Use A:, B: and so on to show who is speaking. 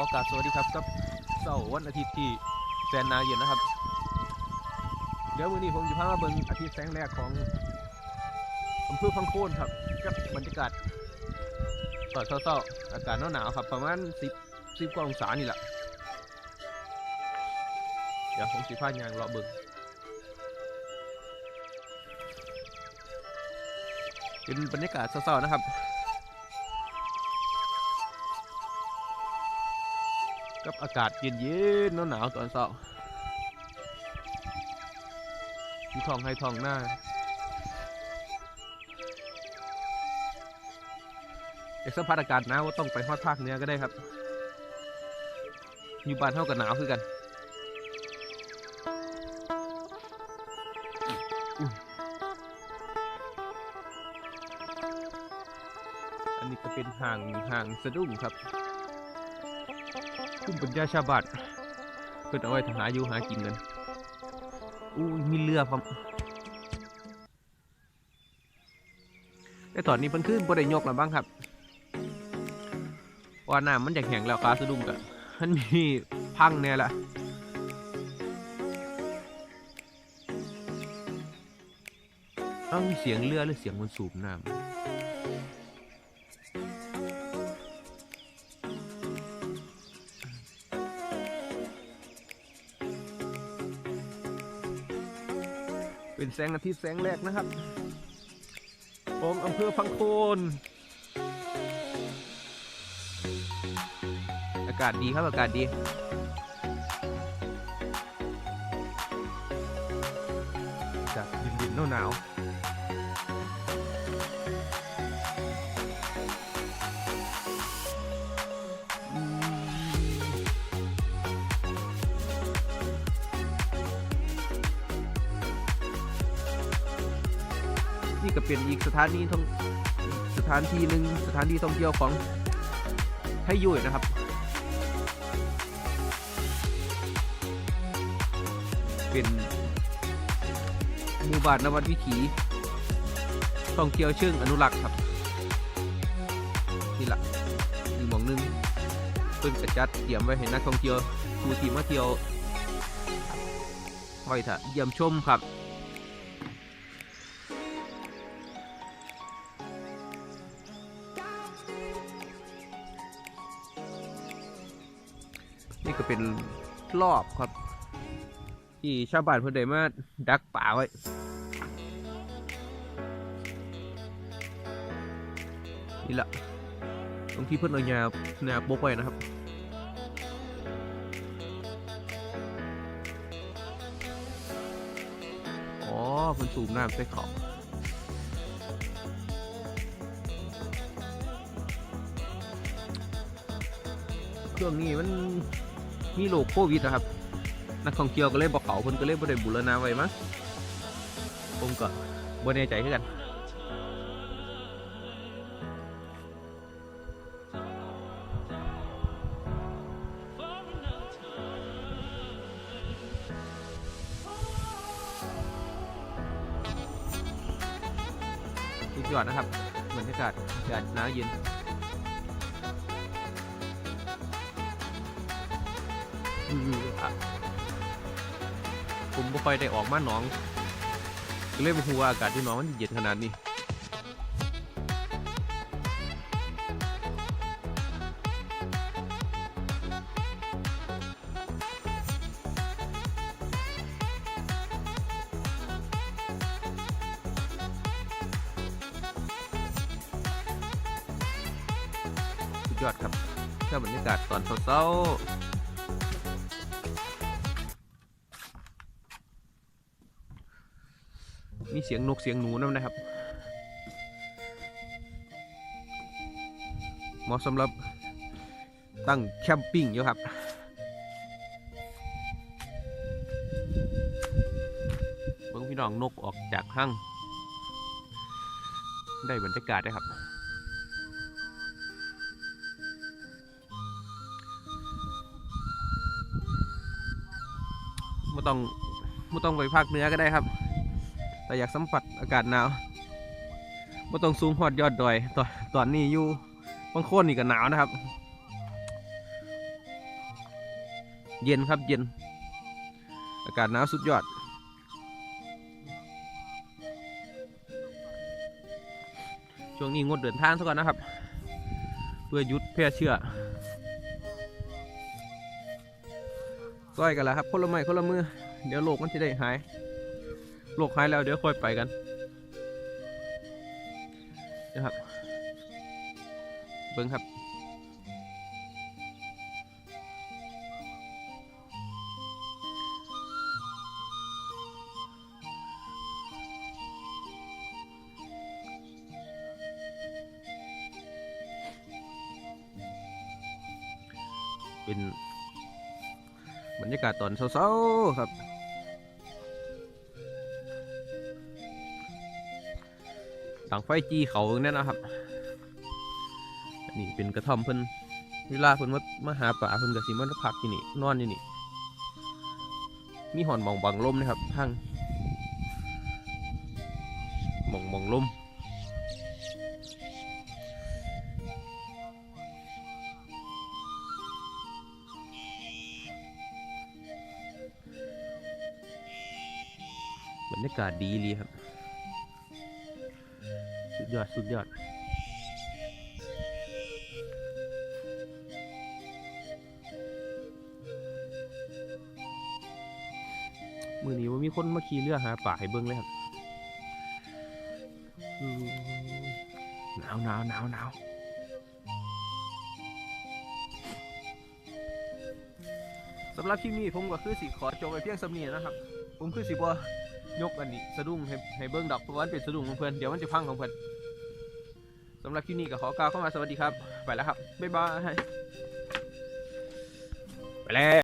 A: ขอกราบสวัสดีครับกับเสาร์วันอาทิตย์ที่แสนหนาวเย็นนะครับ เดี๋ยววันนี้ผมจะพามาเบิ่งอาทิตย์แสงแรกของอำเภอพังโคนครับกับบรรยากาศตอนเช้าๆอากาศหนาวๆครับ ประมาณ10 10กว่าองศานี่แหละเดี๋ยวผมสิพายางเลาะเบิ่งเป็นบรรยากาศเช้าๆนะครับ กับอากาศเย็นๆหนาวตอนเช้ามีท้องให้ท้องหน้าอยากสัมผัสอากาศหนาวก็ต้องไปฮอดภาคเหนือก็ได้ครับ อยู่บ้านเท่ากับหนาวคือกันอันนี้ก็เป็นห่างห่างสะดุ้งครับ คุ้มปัญญาชาวบ้านเพิ่นเอาไว้ทหาอยู่หากินกันอู้มีเรือพร้อมแต่ตอนนี้เพิ่นขึ้นบ่ได้ยกแล้วบ้างครับว่าน้ำมันอยากแห้งแล้วปลาสะดุ้งกะมันมีพังแน่ละเอ้ามีเสียงเรือหรือเสียงมันสูบน้ำ เป็นแสงอาทิตย์แสงแรกนะครับของอำเภอพังโคนอากาศดีครับอากาศดีจากดินดินๆหนาว นี่ก็เป็นอีกสถานีท่องสถานที่หนึ่งสถานที่ท่องเที่ยวของไทยุยนะครับเป็นหมู่บ้านนวัดวิถีท่องเที่ยวเชิงอนุรักษ์ครับนี่แหละอีกหมองหนึงเพิ่งจะจัดเตรียมไว้ให้นักท่องเที่ยวผู้ที่มาเที่ยวไว้ถ้าเยี่ยมชมครับ ก็เป็นรอบครับ ที่ชาวบ้านเพิ่อนได้มาดักป่าไว้นี่แหละตรงที่เพิ่นเอาหญ้าหญ้าปกไว้นะครับอ๋อเพิ่นสูบน้ำใส่เขาช่วงนี้มัน มีโรคโควิดนะครับ นักท่องเที่ยวก็เลยบอกเขาเพิ่นก็เลยบ่ได้บูรณาไว้มั้งผมก็บ่แน่ใจคือกันสุดยอดนะครับบรรยากาศอากาศหนาวเย็น ผมบ่ค่อยได้ออกมาหนองก็เลยบ่ฮู้ว่าอากาศที่หนองมันเย็นขนาดนี้สุดยอดครับแค่บรรยากาศตอนเช้า มีเสียงนกเสียงหนูนำนะครับเหมาะสำหรับตั้งแคมปิ้งอยู่ครับเบิ่งพี่น้องนกออกจากห้างได้บรรยากาศด้ครับไม่ต้องไม่ต้องไปภาคเหนือก็ได้ครับ แต่อยากสัมผัสอากาศหนาวไม่ต้องสูงหอดยอดดอย ตอนตอนนี้อยู่บางโคนนี่ก็หนาวนะครับ เย็นครับเย็น อากาศหนาวสุดยอด ช่วงนี้งดเดินทางซะก่อนนะครับ เพื่อยุดแพร่เชื้อซอยกันแล้วครับคนละไม้คนละมือ เดี๋ยวโรคมันจะได้หาย โรคหายแล้วเดี๋ยวค่อยไปกันนะครับเบิ้งครับเป็นบรรยากาศตอนเช้าๆครับ ต่างไฟจีเขาเนี่ยนะครับ อันนี้เป็นกระท่อมเพิ่นเวลาเพิ่นมามาหาป่าเพิ่นก็สิมาพักที่นี่นอนอยู่นี่ มีหอนมองบังลมนะครับทางมองหมองลมบรรยากาศดีเลยครับ ยอดสุดยอดมือนี้ว่ามีคนมาขี่เรือหาป่าให้เบิ้งเลยครับหนาวหนาวหนาวหนาวสำหรับคลิปนี้ผมก็คือสิขอจบไปเพียงสำเนียนะครับ ผมคือสิบ่ยกอันนี้สะดุ้งให้ให้เบิ้งดอกเพราะว่ามันเป็นสะดุ้งของเพื่อนเดี๋ยวมันจะพังของเพื่อนำหรับคลิปนี้ก็ขอกล่าวเข้ามาสวัสดีครับ ไปแล้วครับ บ๊ายบาย ไปแล้ว